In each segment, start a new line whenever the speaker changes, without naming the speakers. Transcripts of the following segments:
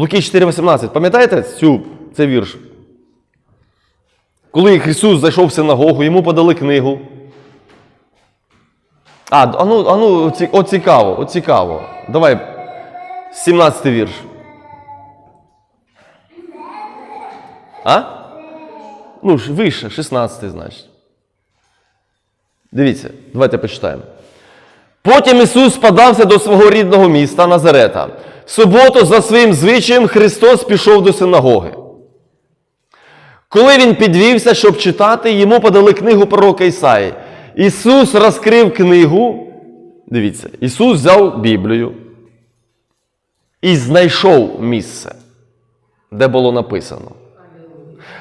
Луки 4,18. Пам'ятаєте цю, цей вірш? Коли Ісус зайшов в синагогу, йому подали книгу. А, а ну, а ну цікаво, от цікаво. Давай, 17 вірш. А? Ну, вище, 16, значить. Дивіться, давайте почитаємо. Потім Ісус подався до свого рідного міста Назарета. Суботу, за своїм звичаєм, Христос пішов до синагоги. Коли він підвівся, щоб читати, йому подали книгу пророка Ісаї. Ісус розкрив книгу. Дивіться, Ісус взяв Біблію і знайшов місце, де було написано.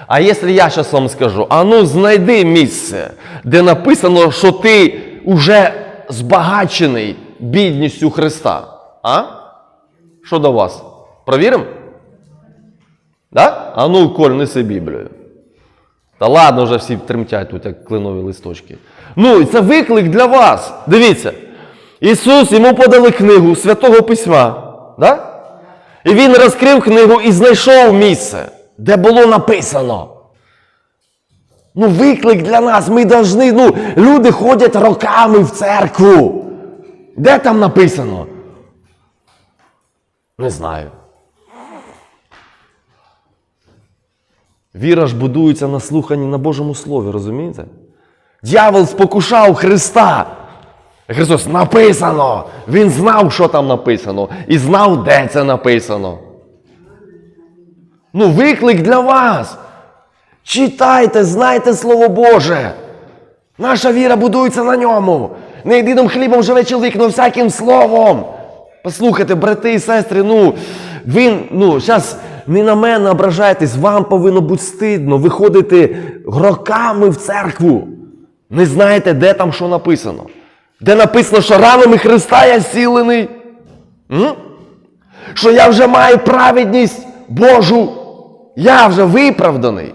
А якщо я зараз вам скажу, а ну знайди місце, де написано, що ти вже збагачений бідністю Христа. А? Що до вас? Провіримо? Да? А ну, Коль, неси Біблію. Та ладно, вже всі тремтять тут, як клинові листочки. Ну, і це виклик для вас. Дивіться. Ісус йому подали книгу Святого Письма. Да? І він розкрив книгу і знайшов місце, де було написано. Ну, виклик для нас. Ми повинні, ну, люди ходять роками в церкву. Де там написано? Не знаю. Віра ж будується на слуханні на Божому Слові, розумієте? Дьявол спокушав Христа. Христос написано. Він знав, що там написано, і знав, де це написано. Ну, виклик для вас. Читайте, знайте Слово Боже. Наша віра будується на ньому. Не єдиним хлібом живе чоловік, но всяким словом. Послухайте, брати і сестри, ну, ви, ну, зараз не на мене ображайтесь, вам повинно бути стидно. Ви ходите роками в церкву. Не знаєте, де там що написано. Де написано, що ранами Христа я зцілений. М? Що я вже маю праведність Божу. Я вже виправданий.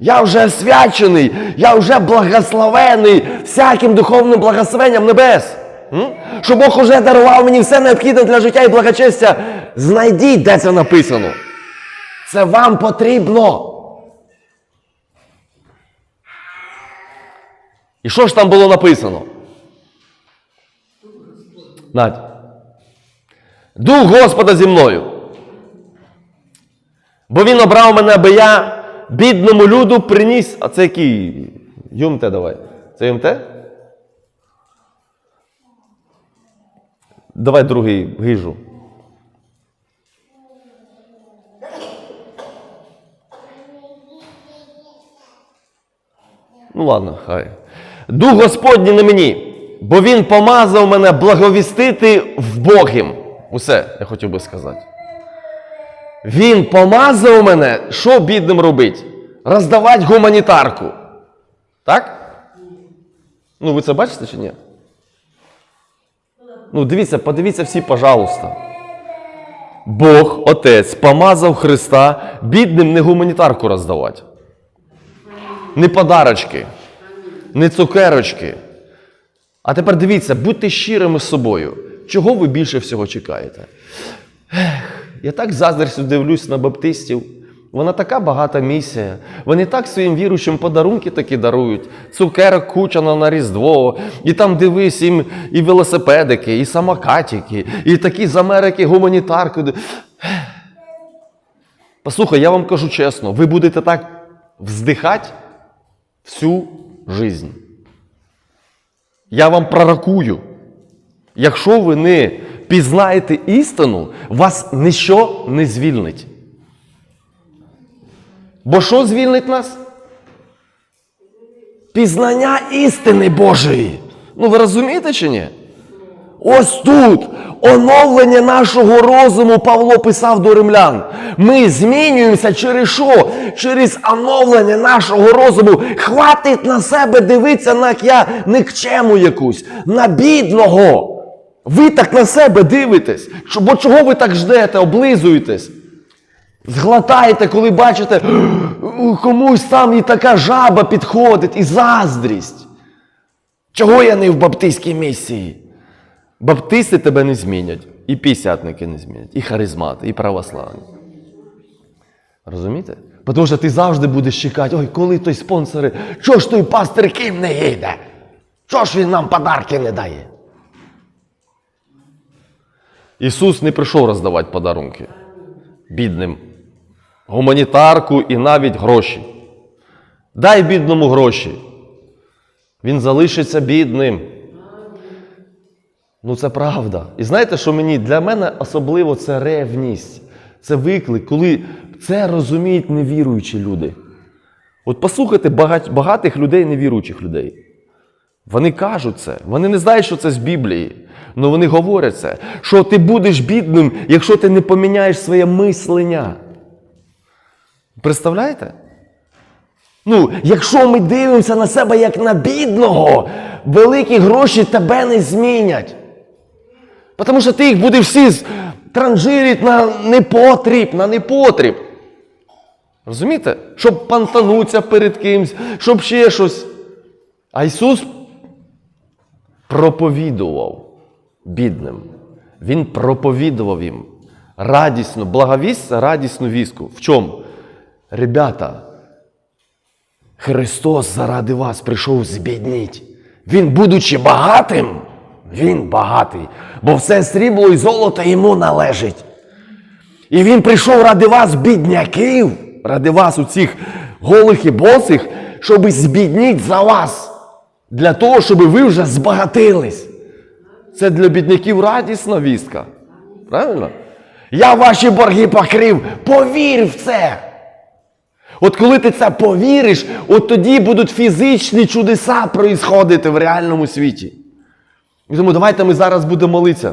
Я вже освячений, я вже благословений всяким духовним благословенням небес. Що Бог уже дарував мені все необхідне для життя і благочестя. Знайдіть, де це написано. Це вам потрібно. І що ж там було написано? Надь. Дух Господа зі мною. Бо він обрав мене, аби я бідному люду приніс. А це який? ЮМТ давай. Це ЮМТ? Давай другий гижу. Ну ладно, хай. Дух Господній на мені, бо Він помазав мене благовістити в Богім. Усе, я хотів би сказати. Він помазав мене, що бідним робить? Роздавати гуманітарку. Так? Ну, ви це бачите чи ні? Ну, дивіться, подивіться всі, пожалуйста. Бог, Отець, помазав Христа бідним не гуманітарку роздавати. Не подарочки, не цукерочки. А тепер дивіться, будьте щирими з собою. Чого ви більше всього чекаєте? Я так заздрістю дивлюсь на баптистів. Вона така багата місія. Вони так своїм віруючим подарунки такі дарують. Цукерок куча на Різдво. І там дивись їм і велосипедики, і самокатики, і такі з Америки гуманітарки. Послухай, я вам кажу чесно, ви будете так вздихати всю жизнь. Я вам пророкую. Якщо ви не пізнаєте істину, вас ніщо не звільнить. Бо що звільнить нас? Пізнання істини Божої. Ну ви розумієте чи ні? Ось тут оновлення нашого розуму Павло писав до римлян. Ми змінюємося через що? Через оновлення нашого розуму. Хватить на себе дивитися як я никчему якусь, на бідного. Ви так на себе дивитесь. Бо чого ви так ждете, облизуєтесь? Зглотаєте, коли бачите, комусь там і така жаба підходить, і заздрість. Чого я не в баптистській місії? Баптисти тебе не змінять, і пісятники не змінять, і харизмати, і православні. Розумієте? Тому що ти завжди будеш чекати, ой, коли той спонсори, чого ж той пастир Ким не їде? Чого ж він нам подарки не дає? Ісус не прийшов роздавати подарунки бідним, гуманітарку і навіть гроші. Дай бідному гроші. Він залишиться бідним. Ну, це правда. І знаєте, що мені для мене особливо це ревність, це виклик, коли це розуміють невіруючі люди. От послухайте багатих людей, невіруючих людей. Вони кажуть це, вони не знають, що це з Біблії. але вони говорять це, що ти будеш бідним, якщо ти не поміняєш своє мислення. Представляєте? Ну, якщо ми дивимося на себе як на бідного, великі гроші тебе не змінять. Тому що ти їх будеш всі транжирити на непотріб, на непотріб. Розумієте? Щоб пантануться перед кимсь, щоб ще щось. А Ісус проповідував бідним. Він проповідував їм радісну, благовість, радісну віску. В чому? Ребята, Христос заради вас прийшов збідніть. Він, будучи багатим, він багатий, бо все срібло і золото йому належить. І він прийшов ради вас, бідняків, ради вас, у цих голих і босих, щоб збідніть за вас. Для того, щоб ви вже збагатились. Це для бідняків радісна вістка. Правильно? Я ваші борги покрив. Повір в це. От коли ти це повіриш, от тоді будуть фізичні чудеса проїсходити в реальному світі. І тому давайте ми зараз будемо молитися.